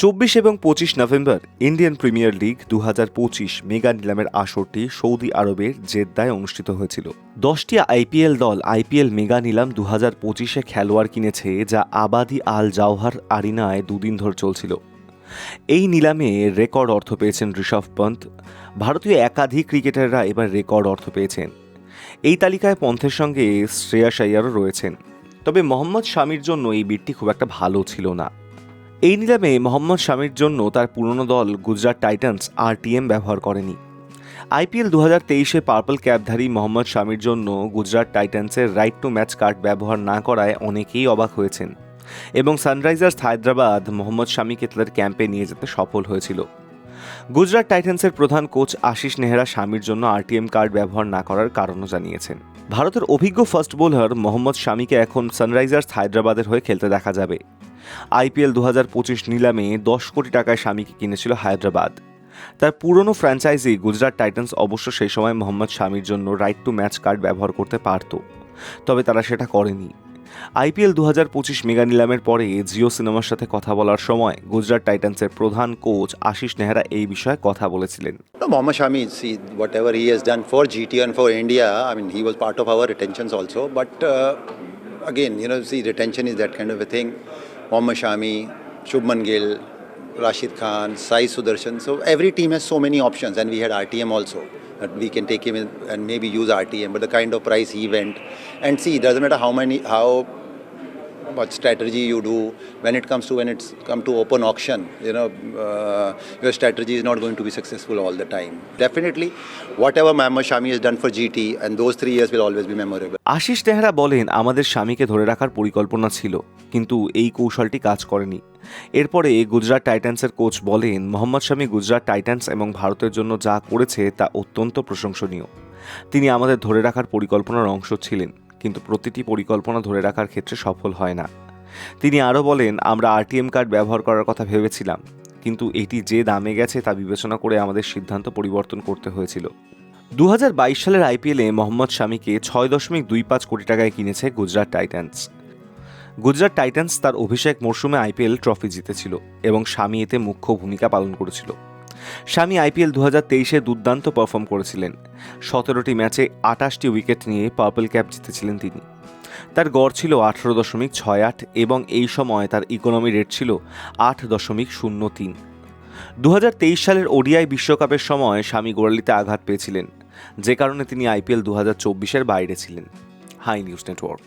চব্বিশ এবং পঁচিশ নভেম্বর ইন্ডিয়ান প্রিমিয়ার লিগ দু হাজার পঁচিশ মেগা নিলামের আসরটি সৌদি আরবের জেদ্দায় অনুষ্ঠিত হয়েছিল। দশটি আইপিএল দল আইপিএল মেগা নিলাম দু হাজার পঁচিশে খেলোয়াড় কিনেছে যা আবাদি আল জাওহার আরিনায় দুদিন ধরে চলছিল। এই নিলামে রেকর্ড অর্থ পেয়েছেন ঋষভ পন্থ। ভারতীয় একাধিক ক্রিকেটাররা এবার রেকর্ড অর্থ পেয়েছেন। এই তালিকায় পন্থের সঙ্গে শ্রেয়াস আইয়ারও রয়েছেন। তবে মোহাম্মদ শামির জন্য এই বিটটি খুব একটা ভালো ছিল না। এই নিলামে মোহাম্মদ শামির জন্য তার পুরনো দল গুজরাট টাইটান্স আরটিএম ব্যবহার করেনি। আইপিএল দু হাজার তেইশে পার্পল ক্যাপধারী মোহাম্মদ শামির জন্য গুজরাট টাইটান্সের রাইট টু ম্যাচ কার্ড ব্যবহার না করায় অনেকেই অবাক হয়েছেন এবং সানরাইজার্স হায়দ্রাবাদ মোহাম্মদ শামিকে তাদের ক্যাম্পে নিয়ে যেতে সফল হয়েছিল। গুজরাট টাইটান্সের প্রধান কোচ আশিস নেহরা স্বামীর জন্য আরটিএম কার্ড ব্যবহার না করার কারণও জানিয়েছেন। ভারতের অভিজ্ঞ ফাস্ট বোলার মোহাম্মদ শামিকে এখন সানরাইজার্স হায়দ্রাবাদের হয়ে খেলতে দেখা যাবে। আইপিএল দু হাজার পঁচিশ নিলামে দশ কোটি টাকায় স্বামীকে কিনেছিল হায়দ্রাবাদ তার পুরনো ফ্র্যাঞ্চাইজি গুজরাট টাইটান্স অবশ্য সেই সময় মোহাম্মদ স্বামীর জন্য রাইট টু ম্যাচ কার্ড ব্যবহার করতে পারত তবে তারা সেটা করেনি আইপিএল দু হাজার পঁচিশ মেগা নিলামের পরে জিও সিনেমার সাথে কথা বলার সময় গুজরাট টাইটান্সের প্রধান কোচ আশিস নেহরা এই বিষয়ে কথা বলেছিলেন Mohammad Shami, see, whatever he has done for GT and for India, I mean, he was part of our retentions also. But uh, again, you know, see, retention is that kind of a thing. Mohammad Shami, Shubman Gill, Rashid Khan, Sai Sudarshan. So every team has so many options, and we had RTM also. That we can take him in and maybe use RTM, but the kind of price he went. And see, it doesn't matter how many, how much strategy you do when it comes to when it's come to open auction you know uh, your strategy is not going to be successful all the time definitely whatever Mohammad Shami has done for GT and those three years will always be memorable Ashis Nehra বলেন আমাদের স্বামীকে ধরে রাখার পরিকল্পনা ছিল কিন্তু এই কৌশলটি কাজ করেনি এরপরে গুজরাট টাইটান্সের কোচ বলেন মোহাম্মদ শামী গুজরাট টাইটান্স এবং ভারতের জন্য যা করেছে তা অত্যন্ত প্রশংসনীয় তিনি আমাদের ধরে রাখার পরিকল্পনার অংশ ছিলেন কিন্তু প্রতিটি পরিকল্পনা ধরে রাখার ক্ষেত্রে সফল হয় না। তিনি আরও বলেন, আমরা আরটিএম কার্ড ব্যবহার করার কথা ভেবেছিলাম, কিন্তু এটি যে দামে গেছে তা বিবেচনা করে আমাদের সিদ্ধান্ত পরিবর্তন করতে হয়েছিল। দু হাজার বাইশ সালের আইপিএলে মোহাম্মদ শামিকে ছয় দশমিক দুই পাঁচ কোটি টাকায় কিনেছে গুজরাট টাইটান্স। গুজরাট টাইটান্স তার অভিষেক মরশুমে আইপিএল ট্রফি জিতেছিল এবং স্বামী এতে মুখ্য ভূমিকা পালন করেছিল। স্বামী আইপিএল দু হাজার তেইশে দুর্দান্ত পারফর্ম করেছিলেন। সতেরোটি ম্যাচে আটাশটি উইকেট নিয়ে পার্পল ক্যাপ জিতেছিলেন তিনি। তার গড় ছিল আঠারো দশমিক ছয় আট এবং এই সময় তার ইকোনমি রেট ছিল আট দশমিক শূন্য তিন। দু সালের ওডিআই বিশ্বকাপের সময় স্বামী গোড়ালিতে আঘাত পেয়েছিলেন, যে কারণে তিনি আইপিএল দু হাজার চব্বিশের বাইরে ছিলেন। Hi news network.